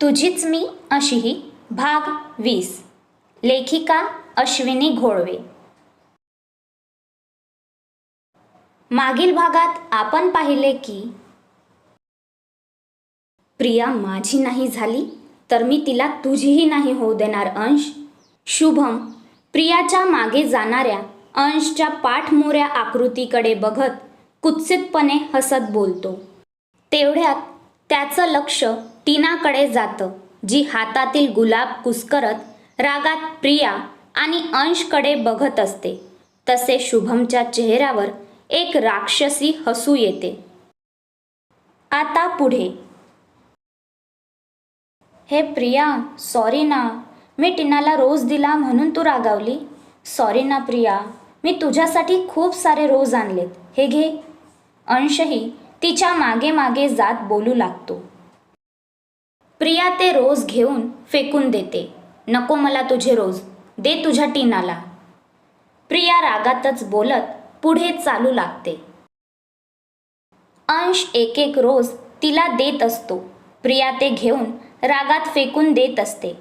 तुझीच मी अशीही भाग वीस. लेखिका अश्विनी घोळवे मागील भागात आपण पाहिले की प्रिया माझी नाही झाली तर मी तिला तुझीही नाही होऊ देणार अंश. शुभम प्रियाच्या मागे जाणाऱ्या अंशच्या पाठमोऱ्या आकृतीकडे बघत कुत्सितपणे हसत बोलतो. तेवढ्यात त्याचं लक्ष टीनाकडे जातं जी हातातील गुलाब कुस्करत रागात प्रिया आणि अंशकडे बघत असते. तसे शुभमच्या चेहऱ्यावर एक राक्षसी हसू येते. आता पुढे. हे प्रिया सॉरी ना. मी टीनाला रोज दिला म्हणून तू रागावली. सॉरी ना प्रिया. मी तुझ्यासाठी खूप सारे रोज आणलेत. हे घे. अंशही तिच्यामागे मागे जात बोलू लागतो. प्रिया ते रोज घेऊन फेकून देते. नको मला तुझे रोज. दे तुझ्या टीनाला. प्रिया रागातच बोलत पुढे चालू लागते. अंश एक एक रोज तिला देत असतो. प्रिया ते घेऊन रागात फेकून देत असते.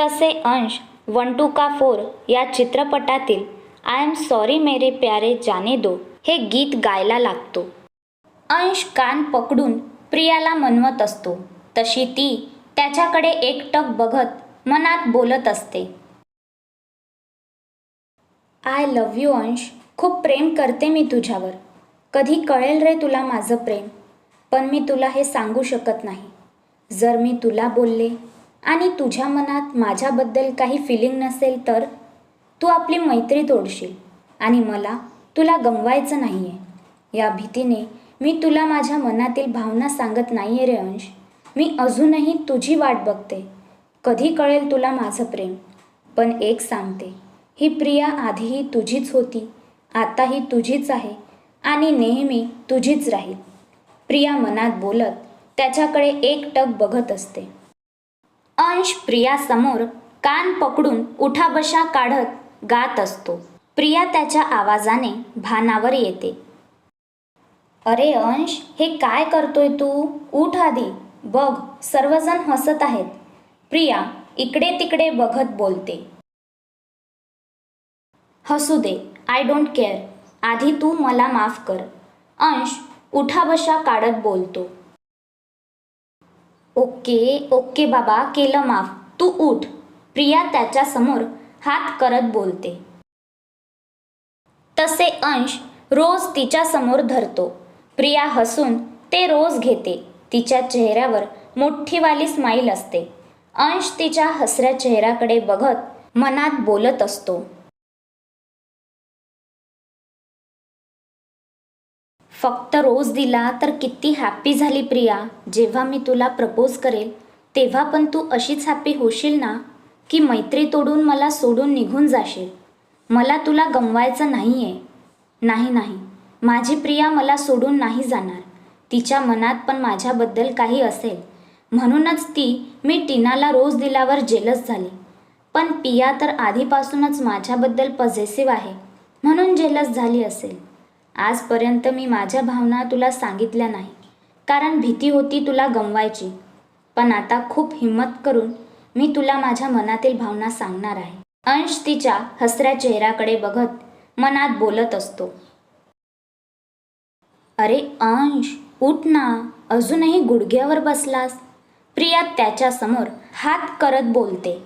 तसे अंश वन टू का फोर या चित्रपटातील आय एम सॉरी मेरे प्यारे जाने दो हे गीत गायला लागतो. अंश कान पकडून प्रियाला मनवत असतो. तशी ती त्याच्याकडे एकटक बघत मनात बोलत असते. आय लव्ह यू अंश. खूप प्रेम करते मी तुझ्यावर. कधी कळेल रे तुला माझं प्रेम. पण मी तुला हे सांगू शकत नाही. जर मी तुला बोलले आणि तुझ्या मनात माझ्याबद्दल काही फिलिंग नसेल तर तू आपली मैत्री तोडशील आणि मला तुला गमवायचं नाही आहे या भीतीने मी तुला माझ्या मनातील भावना सांगत नाही आहे रे अंश. मी अजूनही तुझी वाट बघते. कधी कळेल तुला माझं प्रेम. पण एक सांगते ही प्रिया आधीही तुझीच होती आताही तुझीच आहे आणि नेहमी तुझीच राहील. प्रिया मनात बोलत त्याच्याकडे एकटक बघत असते. अंश प्रियासमोर कान पकडून उठाबशा काढत गात असतो. प्रिया त्याच्या आवाजाने भानावर येते. अरे अंश हे काय करतोय तू? उठ आधी. बघ सर्वजण हसत आहेत. प्रिया इकडे तिकडे बघत बोलते. हसू दे आय डोंट केअर आधी तू मला माफ कर. अंश उठाबशा काढत बोलतो. ओके ओके बाबा केलं माफ. तू उठ. प्रिया त्याच्यासमोर हात करत बोलते. तसे अंश रोज तिच्यासमोर धरतो. प्रिया हसून ते रोज घेते. तिच्या चेहऱ्यावर मोठीवाली स्माईल असते. अंश तिच्या हसऱ्या चेहऱ्याकडे बघत मनात बोलत असतो. फक्त रोज दिला तर किती हॅप्पी झाली प्रिया. जेव्हा मी तुला प्रपोज करेल तेव्हा पण तू अशीच हॅप्पी होशील ना? की मैत्री तोडून मला सोडून निघून जाशील? मला तुला गमवायचं नाही आहे नाही नाही. माझी प्रिया मला सोडून नाही जाणार. तिच्या मनात पण माझ्याबद्दल काही असेल. म्हणूनच ती मी टीनाला रोज दिल्यावर जेलस झाली. पण पिया तर आधीपासूनच माझ्याबद्दल पझेसिव्ह आहे. म्हणून जेलस झाली असेल. आजपर्यंत मी माझ्या भावना तुला सांगितल्या नाही. कारण भीती होती तुला गमवायची. पण आता खूप हिंमत करून मी तुला माझ्या मनातील भावना सांगणार आहे. अंश तिच्या हसऱ्या चेहऱ्याकडे बघत मनात बोलत असतो. अरे अंश उठ ना अजूनही गुडघ्यावर बसलास? प्रिया त्याच्यासमोर हात करत बोलते.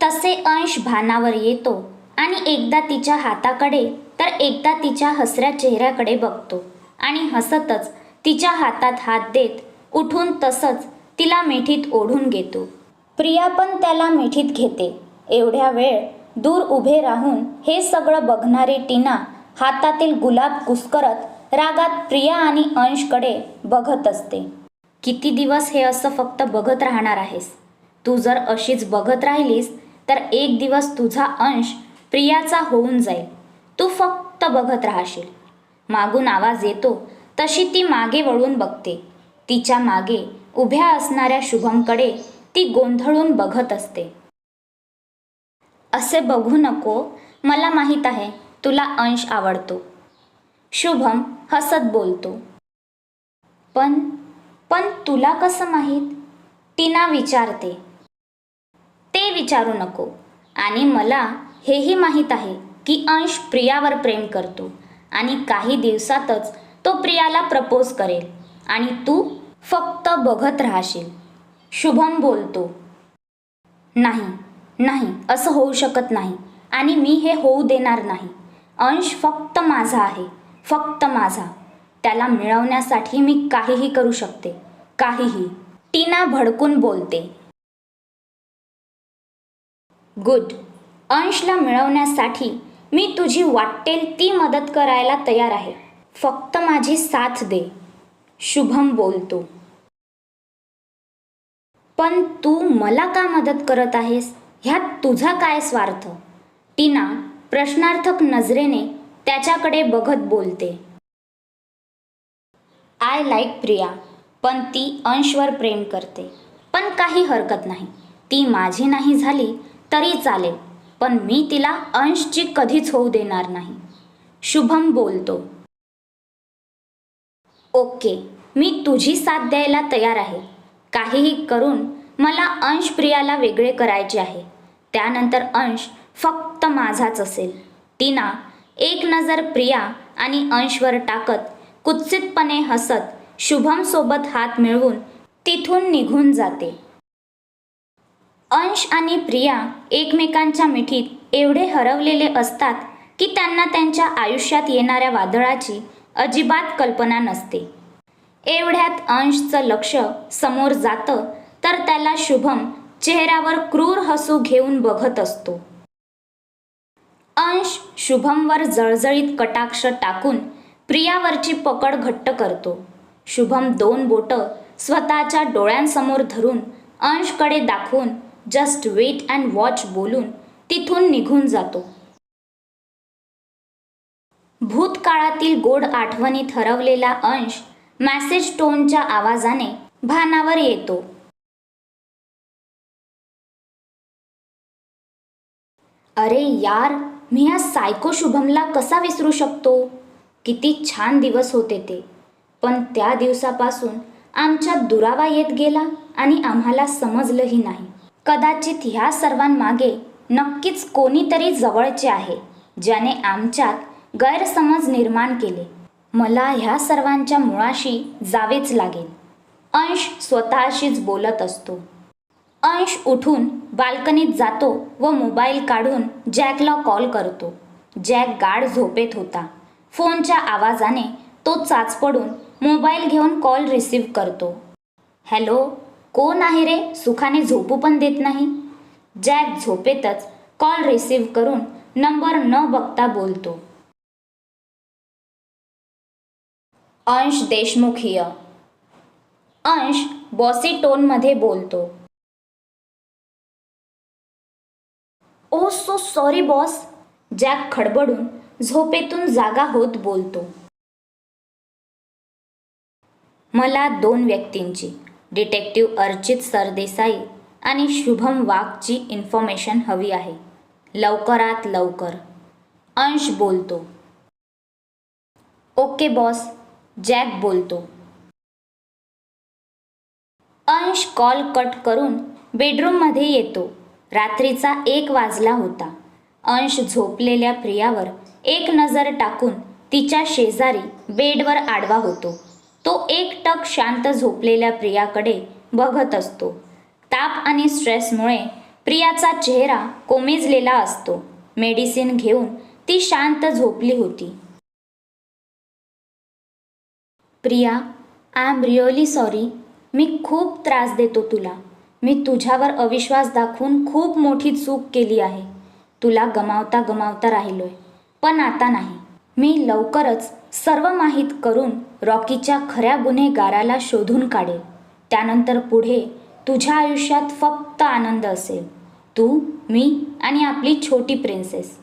तसे अंश भानावर येतो आणि एकदा तिच्या हाताकडे तर एकदा तिच्या हसऱ्या चेहऱ्याकडे बघतो आणि हसतच तिच्या हातात हात देत उठून तसंच तिला मिठीत ओढून घेतो. प्रिया पण त्याला मिठीत घेते. एवढ्या वेळ दूर उभे राहून हे सगळं बघणारी टीना हातातील गुलाब कुस्करत रागात प्रिया आणि अंशकडे बघत असते. किती दिवस हे असं फक्त बघत राहणार आहेस? तू जर अशीच बघत राहिलीस तर एक दिवस तुझा अंश प्रियाचा होऊन जाईल. तू फक्त बघत राहशील. मागून आवाज येतो तशी ती मागे वळून बघते. तिच्यामागे उभ्या असणाऱ्या शुभमकडे ती गोंधळून बघत असते. असे बघू नको मला माहीत आहे. तुला अंश आवडतो. शुभम हसत बोलतो. पण पण तुला कसं माहीत? टीना विचारते. ते विचारू नको. आणि मला हेही माहीत आहे की अंश प्रियावर प्रेम करतो आणि काही दिवसातच तो प्रियाला प्रपोज करेल आणि तू फक्त बघत राहशील. शुभम बोलतो. नाही नाही असं होऊ शकत नाही आणि मी हे होऊ देणार नाही. अंश फक्त माझा आहे फक्त माझा. त्याला मिळवण्यासाठी मी काहीही करू शकते काहीही. टीना भडकून बोलते. गुड. अंशला मिळवण्यासाठी मी तुझी वाटेल ती मदत करायला तयार आहे. फक्त माझी साथ दे. शुभम बोलतो. पण तू मला का मदत करत आहेस? ह्यात तुझा काय स्वार्थ? टीना प्रश्नार्थक नजरेने त्याच्याकडे बघत बोलते. आय लाईक प्रिया पण ती अंशवर प्रेम करते. पण काही हरकत नाही. ती माझी नाही झाली तरी चालेल पण मी तिला अंशची कधीच होऊ देणार नाही. शुभम बोलतो. ओके मी तुझी साथ द्यायला तयार आहे. काहीही करून मला अंश प्रियाला वेगळे करायचे आहे. त्यानंतर अंश फक्त माझाच असेल. टीना एक नजर प्रिया आणि अंशवर टाकत कुत्सितपणे हसत शुभमसोबत हात मिळवून तिथून निघून जाते. अंश आणि प्रिया एकमेकांच्या मिठीत एवढे हरवलेले असतात की त्यांना त्यांच्या आयुष्यात येणाऱ्या वादळाची अजिबात कल्पना नसते. एवढ्यात अंशचं लक्ष समोर जातं तर त्याला शुभम चेहऱ्यावर क्रूर हसू घेऊन बघत असतो. अंश शुभमवर जळजळीत कटाक्ष टाकून प्रियावरची पकड घट्ट करतो. शुभम दोन बोटं स्वतःच्या डोळ्यांसमोर धरून अंशकडे दाखवून जस्ट वेट अँड वॉच बोलून तिथून निघून जातो. भूतकाळातील गोड आठवणी ठरवलेला अंश मॅसेज टोनच्या आवाजाने भानावर येतो. अरे यार मी या सायको शुभमला कसा विसरू शकतो? किती छान दिवस होते ते. पण त्या दिवसापासून आमच्या दुरावा येत गेला आणि आम्हाला समजलंही नाही. कदाचित ह्या सर्वांमागे नक्कीच कोणीतरी जवळचे आहे ज्याने आमच्यात गैरसमज निर्माण केले. मला ह्या सर्वांच्या मुळाशी जावेच लागेल. अंश स्वतःशीच बोलत असतो. अंश उठून बाल्कनीत जातो व मोबाईल काढून जॅकला कॉल करतो. जॅक गाढ झोपेत होता. फोनच्या आवाजाने तो चाचपडून मोबाईल घेऊन कॉल रिसीव करतो. हॅलो कोण आहे रे? सुखाने झोपू पण देत नाही. जॅक झोपेतच कॉल रिसीव करून नंबर न बघता बोलतो. अंश देशमुख हिय अंश बॉसी टोनमध्ये बोलतो. सॉरी बॉस जॅक खडबडून झोपेतून जागा होत बोलतो. मला दोन व्यक्तींची डिटेक्टिव्ह अर्चित सरदेसाई आणि शुभम वाघची इन्फॉर्मेशन हवी आहे. लवकरात लवकर. अंश बोलतो. ओके बॉस जॅक बोलतो. अंश कॉल कट करून बेडरूममध्ये येतो. रात्रीचा एक वाजला होता. अंश झोपलेल्या प्रियावर एक नजर टाकून तिच्या शेजारी बेडवर आडवा होतो. तो एक टक शांत झोपलेल्या प्रियाकडे बघत असतो. ताप आणि स्ट्रेसमुळे प्रियाचा चेहरा कोमेजलेला असतो. मेडिसिन घेऊन ती शांत झोपली होती. Priya I am really sorry मी खूप त्रास देतो तुला. मी तुझ्यावर अविश्वास दाखवून खूप मोठी चूक केली आहे. तुला गमावता गमावता राहिलोय. पण आता नाही. मी लवकरच सर्व माहीत करून रॉकीच्या खऱ्या गुन्हेगाराला शोधून काढेल. त्यानंतर पुढे तुझ्या आयुष्यात फक्त आनंद असेल. तू मी आणि आपली छोटी प्रिन्सेस.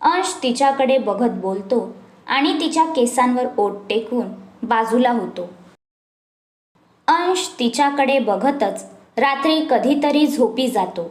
अंश तिच्याकडे बघत बोलतो आणि तिच्या केसांवर ओट टेकवून बाजूला होतो. अंश तिच्याकडे बघतच रात्री कधीतरी झोपी जातो.